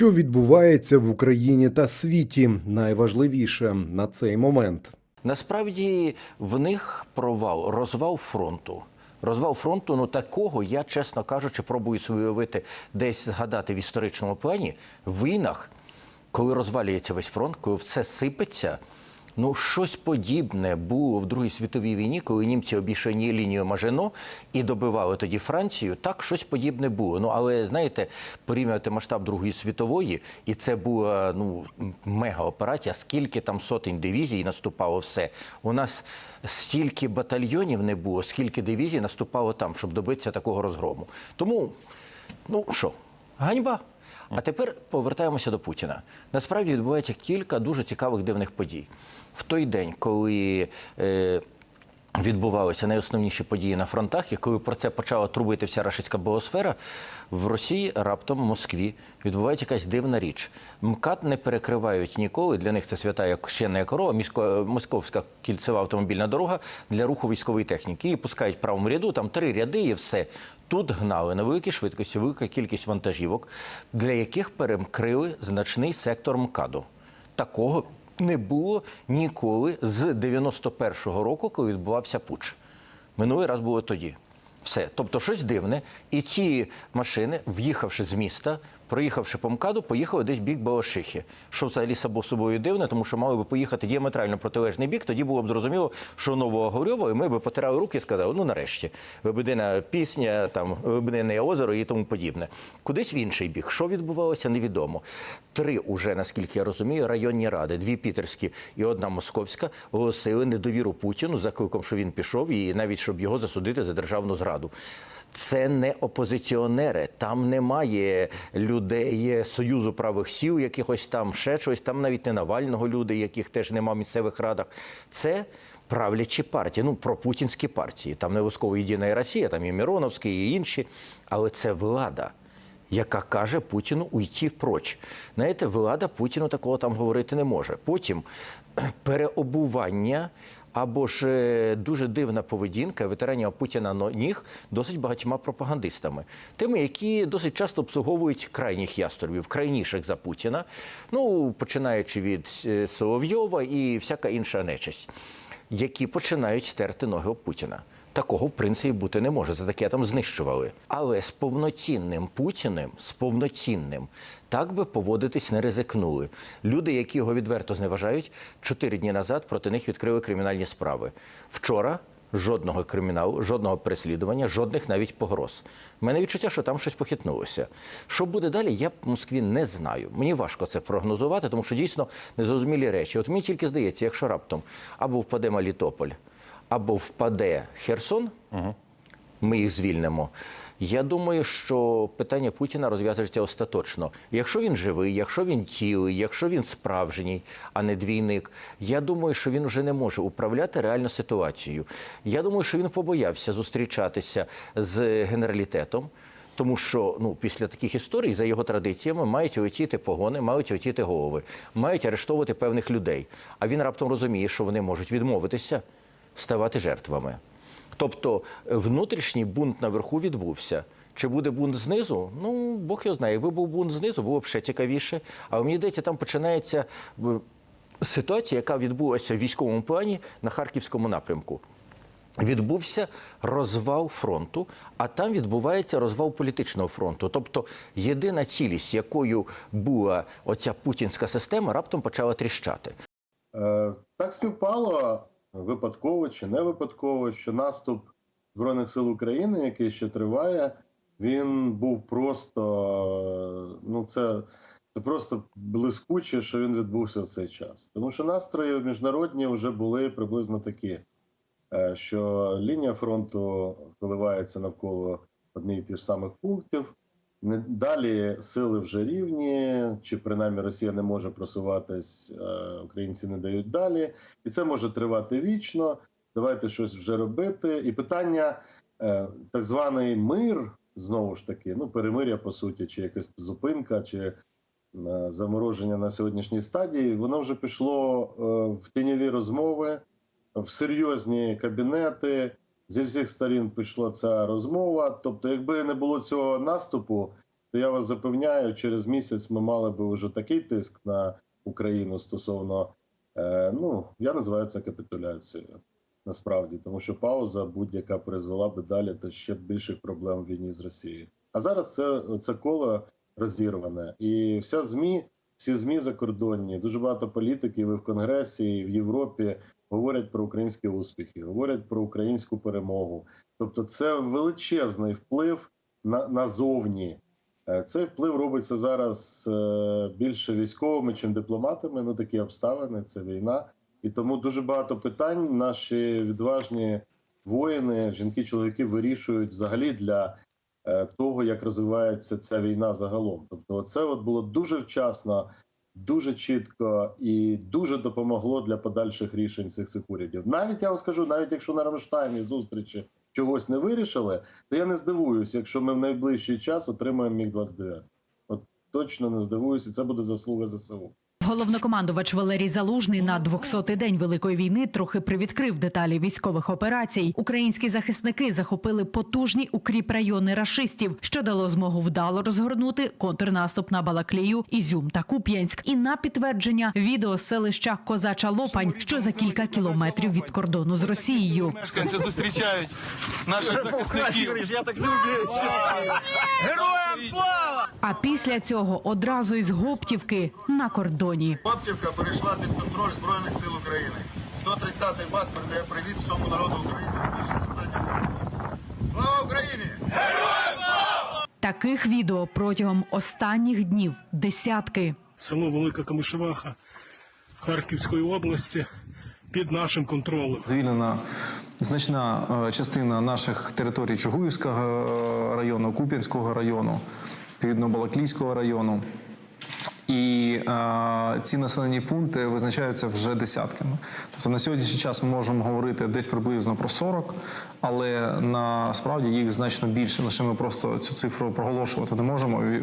Що відбувається в Україні та світі, найважливіше на цей момент. Насправді в них провал, розвал фронту. Розвал фронту, ну такого я, чесно кажучи, пробую собі уявити десь згадати в історичному плані в війнах, коли розвалюється весь фронт, коли все сипеться. Ну, щось подібне було в Другій світовій війні, коли німці обійшли лінію Мажино і добивали тоді Францію. Так, щось подібне було. Ну, але знаєте, порівнювати масштаб Другої світової, і це була ну мега операція. Скільки там сотень дивізій наступало все. У нас стільки батальйонів не було, скільки дивізій наступало там, щоб добитися такого розгрому. Тому, ну що, ганьба. А тепер повертаємося до Путіна. Насправді відбувається кілька дуже цікавих дивних подій. В той день, коли е, відбувалися найосновніші події на фронтах, і коли про це почала трубити вся рашистська боосфера, в Росії раптом в Москві відбувається якась дивна річ. МКАД не перекривають ніколи. Для них це свята як ще не корова, місько, московська кільцева автомобільна дорога для руху військової техніки. Її пускають в правому ряду, там три ряди і все. Тут гнали на великій швидкості, велика кількість вантажівок, для яких перекрили значний сектор МКАДу. Такого не було ніколи з 91-го року, коли відбувався пуч. Минулий раз було тоді. Все, тобто щось дивне. І ці машини, в'їхавши з міста, проїхавши по МКАДу, поїхали десь бік Балашихи. Що взагалі собою дивне, тому що мали би поїхати діаметрально протилежний бік, тоді було б зрозуміло, що нового Горьова, і ми б потирали руки і сказали, ну нарешті, Лебедина пісня, там Лебедине озеро і тому подібне. Кудись в інший бік. Що відбувалося, невідомо. Три уже, наскільки я розумію, районні ради, дві пітерські і одна московська, оголосили недовіру Путіну за закликом, що він пішов, і навіть щоб його засудити за державну зраду. Це не опозиціонери, там немає людей Союзу правих сіл, якихось там ще щось, там навіть не Навального люди, яких теж нема в місцевих радах. Це правлячі партії, ну пропутінські партії. Там не обов'язково єдина Росія, там і Мироновський, і інші. Але це влада, яка каже Путіну уйти проч. Знаєте, влада Путіну такого там говорити не може. Потім переобування. Або ж е, дуже дивна поведінка ветеранів Путіна на ніг досить багатьма пропагандистами, тими, які досить часто обслуговують крайніх яструбів, крайніших за Путіна, ну починаючи від е, Соловйова і всяка інша нечисть, які починають терти ноги об Путіна. Такого в принципі бути не може. За таке там знищували. Але з повноцінним Путіним, з повноцінним, так би поводитись не ризикнули. Люди, які його відверто зневажають, чотири дні назад проти них відкрили кримінальні справи. Вчора жодного криміналу, жодного переслідування, жодних навіть погроз. У мене відчуття, що там щось похитнулося. Що буде далі, я в Москві не знаю. Мені важко це прогнозувати, тому що дійсно незрозумілі речі. От мені тільки здається, якщо раптом або впаде Мелітополь, або впаде Херсон, ми їх звільнимо. Я думаю, що питання Путіна розв'язується остаточно. Якщо він живий, якщо він цілий, якщо він справжній, а не двійник, я думаю, що він вже не може управляти реальну ситуацію. Я думаю, що він побоявся зустрічатися з генералітетом. Тому що ну після таких історій за його традиціями мають летіти погони, мають летіти голови, мають арештовувати певних людей. А він раптом розуміє, що вони можуть відмовитися ставати жертвами. Тобто внутрішній бунт наверху відбувся. Чи буде бунт знизу? Ну, Бог його знає. Якби був бунт знизу, було б ще цікавіше. Але мені здається, там починається е, ситуація, яка відбулася в військовому плані на харківському напрямку. Відбувся розвал фронту, а там відбувається розвал політичного фронту. Тобто єдина цілість, якою була оця путінська система, раптом почала тріщати. Е, Так співпало випадково чи не випадково, що наступ Збройних сил України, який ще триває, він був просто ну це, це просто блискуче, що він відбувся в цей час. Тому що настрої міжнародні вже були приблизно такі, е, що лінія фронту коливається навколо одних і тих самих пунктів. Далі сили вже рівні, чи принаймні Росія не може просуватись, е, українці не дають далі, і це може тривати вічно. Давайте щось вже робити. І питання, е, так званий мир, знову ж таки, ну перемиря по суті, чи якась зупинка, чи е, замороження на сьогоднішній стадії, воно вже пішло в тіньові розмови, в серйозні кабінети. Зі всіх сторін пішла ця розмова. Тобто, якби не було цього наступу, то я вас запевняю, через місяць ми мали би вже такий тиск на Україну стосовно, е, ну я називаю це капітуляцією. Насправді, тому що пауза будь-яка призвела би далі до ще більших проблем в війні з Росією. А зараз це, це коло розірване, і вся змі, всі змі закордонні, дуже багато політиків і в Конгресі, і в Європі говорять про українські успіхи, говорять про українську перемогу. Тобто, це величезний вплив на назовні. Е, Цей вплив робиться зараз е, більше військовими, чим дипломатами. Ну такі обставини, це війна. І тому дуже багато питань наші відважні воїни, жінки, чоловіки вирішують взагалі для е, того, як розвивається ця війна загалом. Тобто, це от було дуже вчасно, дуже чітко і дуже допомогло для подальших рішень цих цих урядів. Навіть я вам скажу, навіть якщо на Рамштайні зустрічі чогось не вирішили, то я не здивуюся, якщо ми в найближчий час отримаємо міг 29 От точно не здивуюся, це буде заслуга ЗСУ. Головнокомандувач Валерій Залужний на 200-й день великої війни трохи привідкрив деталі військових операцій. Українські захисники захопили потужні укріпрайони рашистів, що дало змогу вдало розгорнути контрнаступ на Балаклію, Ізюм та Куп'янськ. І на підтвердження відео з селища Козача Лопань, що за кілька кілометрів від кордону з Росією. Мешканці зустрічають наших захисників. А після цього одразу із Гоптівки на кордоні. Коптівка перейшла під контроль Збройних сил України. 130-й БАТ передає привіт всьому народу України. Наше завдання. Слава Україні! Героям Таких відео протягом останніх днів десятки. село Велика Камишеваха Харківської області під нашим контролем. Звільнена значна е, частина наших територій Чугуївського е, району, Куп'янського району, відповідно Балаклійського району. І е, ці населені пункти визначаються вже десятками. Тобто на сьогоднішній час ми можемо говорити десь приблизно про 40, але насправді їх значно більше. Лише ми просто цю цифру проголошувати не можемо, е,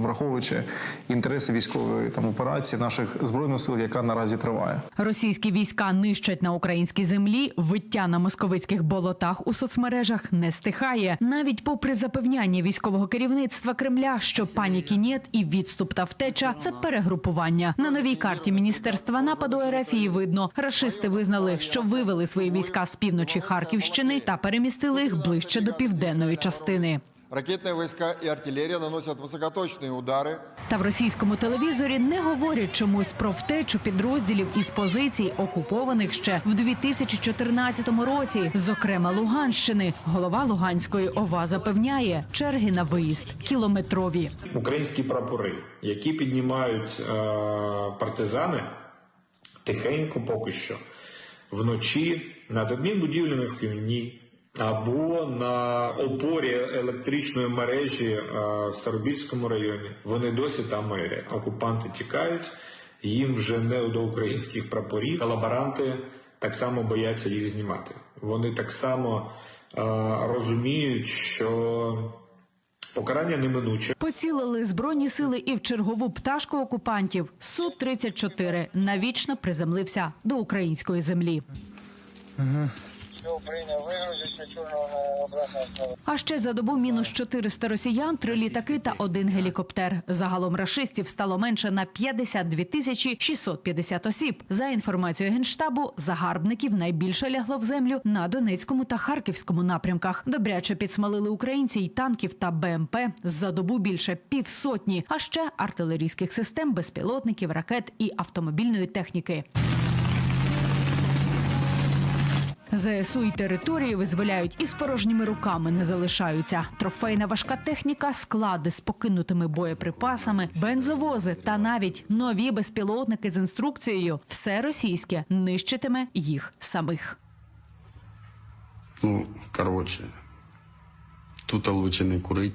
враховуючи інтереси військової там операції наших збройних сил, яка наразі триває. Російські війська нищать на українській землі. Виття на московицьких болотах у соцмережах не стихає. Навіть попри запевняння військового керівництва Кремля, що паніки нет і відступ та втеча це перегрупування. На новій карті міністерства нападу РФ видно, рашисти визнали, що вивели свої війська з півночі Харківщини та перемістили їх ближче до південної частини. Ракетні війська і артилерія наносять високоточні удари Та в російському телевізорі не говорять чомусь про втечу підрозділів із позицій, окупованих ще в 2014 році, зокрема Луганщини. Голова Луганської ОВА запевняє, черги на виїзд кілометрові. українські прапори, які піднімають е, партизани тихенько поки що вночі над адмінбудівлями в Ківні або на опорі електричної мережі е, в Старобільському районі. Вони досі там майорять. Окупанти тікають, їм вже не до українських прапорів. Колаборанти так само бояться їх знімати. Вони так само е, розуміють, що покарання неминуче. Поцілили збройні сили і в чергову пташку окупантів. Су 34 навічно приземлився до української землі. А ще за добу мінус 400 росіян, три літаки та один гелікоптер. Загалом рашистів стало менше на 52 тисячі 650 осіб. За інформацією генштабу, загарбників найбільше лягло в землю на Донецькому та Харківському напрямках. Добряче підсмалили українці й танків та БМП. За добу більше півсотні, а ще артилерійських систем, безпілотників, ракет і автомобільної техніки. ЗСУ і території визволяють і з порожніми руками не залишаються. Трофейна важка техніка, склади з покинутими боєприпасами, бензовози та навіть нові безпілотники з інструкцією. Все російське нищитиме їх самих. Ну, короче, тут лучше не курить.